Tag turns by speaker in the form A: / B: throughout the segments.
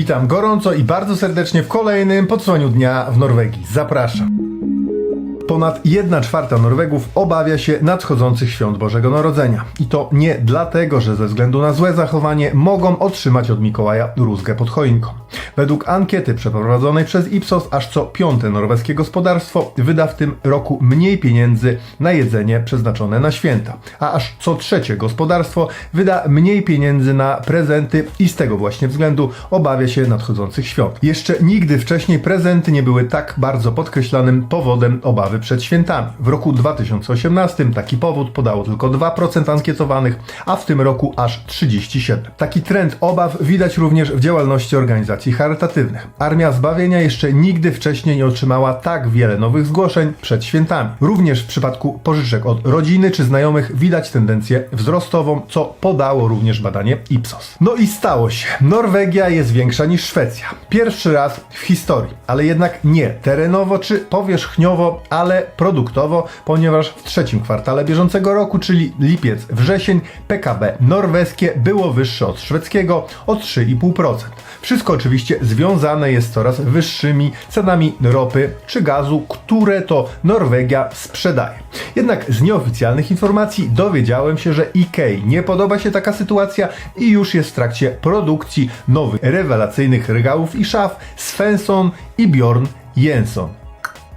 A: Witam gorąco i bardzo serdecznie w kolejnym podsłaniu dnia w Norwegii. Zapraszam. Ponad 1 czwarta Norwegów obawia się nadchodzących świąt Bożego Narodzenia. I to nie dlatego, że ze względu na złe zachowanie mogą otrzymać od Mikołaja rózgę pod choinką. Według ankiety przeprowadzonej przez Ipsos aż co piąte norweskie gospodarstwo wyda w tym roku mniej pieniędzy na jedzenie przeznaczone na święta, a aż co trzecie gospodarstwo wyda mniej pieniędzy na prezenty i z tego właśnie względu obawia się nadchodzących świąt. Jeszcze nigdy wcześniej prezenty nie były tak bardzo podkreślanym powodem obawy przed świętami. W roku 2018 taki powód podało tylko 2% ankietowanych, a w tym roku aż 37%. Taki trend obaw widać również w działalności organizacji charytatywnych. Armia Zbawienia jeszcze nigdy wcześniej nie otrzymała tak wiele nowych zgłoszeń przed świętami. Również w przypadku pożyczek od rodziny czy znajomych widać tendencję wzrostową, co podało również badanie Ipsos. No i stało się. Norwegia jest większa niż Szwecja. Pierwszy raz w historii, ale jednak nie terenowo czy powierzchniowo, ale produktowo, ponieważ w trzecim kwartale bieżącego roku, czyli lipiec, wrzesień, PKB norweskie było wyższe od szwedzkiego o 3,5%. Wszystko oczywiście związane jest z coraz wyższymi cenami ropy czy gazu, które to Norwegia sprzedaje. Jednak z nieoficjalnych informacji dowiedziałem się, że IKEA nie podoba się taka sytuacja i już jest w trakcie produkcji nowych rewelacyjnych regałów i szaf Svensson i Bjorn Jensson.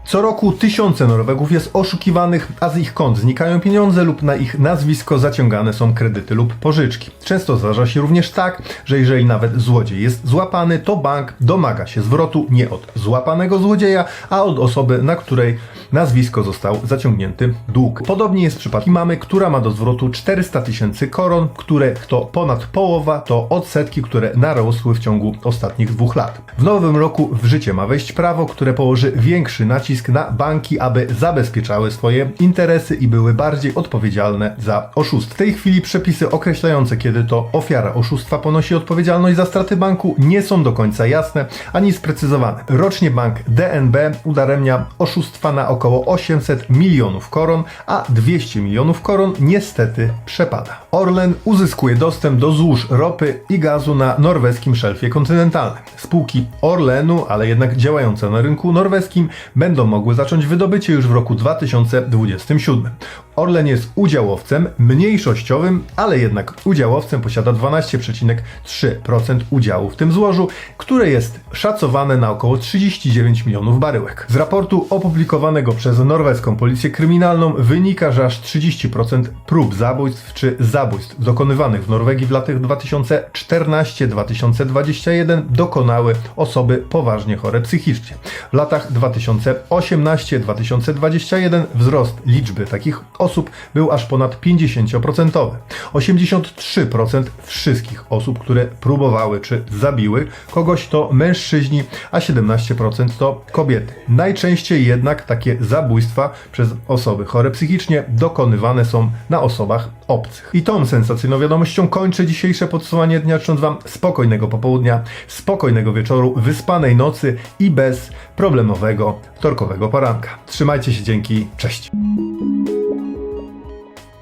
A: Co roku tysiące Norwegów jest oszukiwanych, a z ich kont znikają pieniądze lub na ich nazwisko zaciągane są kredyty lub pożyczki. Często zdarza się również tak, że jeżeli nawet złodziej jest złapany, to bank domaga się zwrotu nie od złapanego złodzieja, a od osoby, na której nazwisko został zaciągnięty dług. Podobnie jest w przypadku mamy, która ma do zwrotu 400 tysięcy koron, które to ponad połowa to odsetki, które narosły w ciągu ostatnich dwóch lat. W nowym roku w życie ma wejść prawo, które położy większy nacisk na banki, aby zabezpieczały swoje interesy i były bardziej odpowiedzialne za oszustwo. W tej chwili przepisy określające, kiedy to ofiara oszustwa ponosi odpowiedzialność za straty banku, nie są do końca jasne ani sprecyzowane. Rocznie bank DNB udaremnia oszustwa na około 800 milionów koron, a 200 milionów koron niestety przepada. Orlen uzyskuje dostęp do złóż ropy i gazu na norweskim szelfie kontynentalnym. Spółki Orlenu, ale jednak działające na rynku norweskim, będą mogły zacząć wydobycie już w roku 2027. Orlen jest udziałowcem mniejszościowym, ale jednak udziałowcem posiada 12,3% udziału w tym złożu, które jest szacowane na około 39 milionów baryłek. Z raportu opublikowanego przez norweską policję kryminalną wynika, że aż 30% prób zabójstw czy zabójstw dokonywanych w Norwegii w latach 2014-2021 dokonały osoby poważnie chore psychicznie. W latach 2018-2021 wzrost liczby takich osób był aż ponad 50%. 83% wszystkich osób, które próbowały czy zabiły kogoś to mężczyźni, a 17% to kobiety. Najczęściej jednak takie zabójstwa przez osoby chore psychicznie dokonywane są na osobach obcych. I tą sensacyjną wiadomością kończę dzisiejsze podsumowanie dnia, życząc Wam spokojnego popołudnia, spokojnego wieczoru, wyspanej nocy i bez problemowego wtorkowego poranka. Trzymajcie się, dzięki, cześć!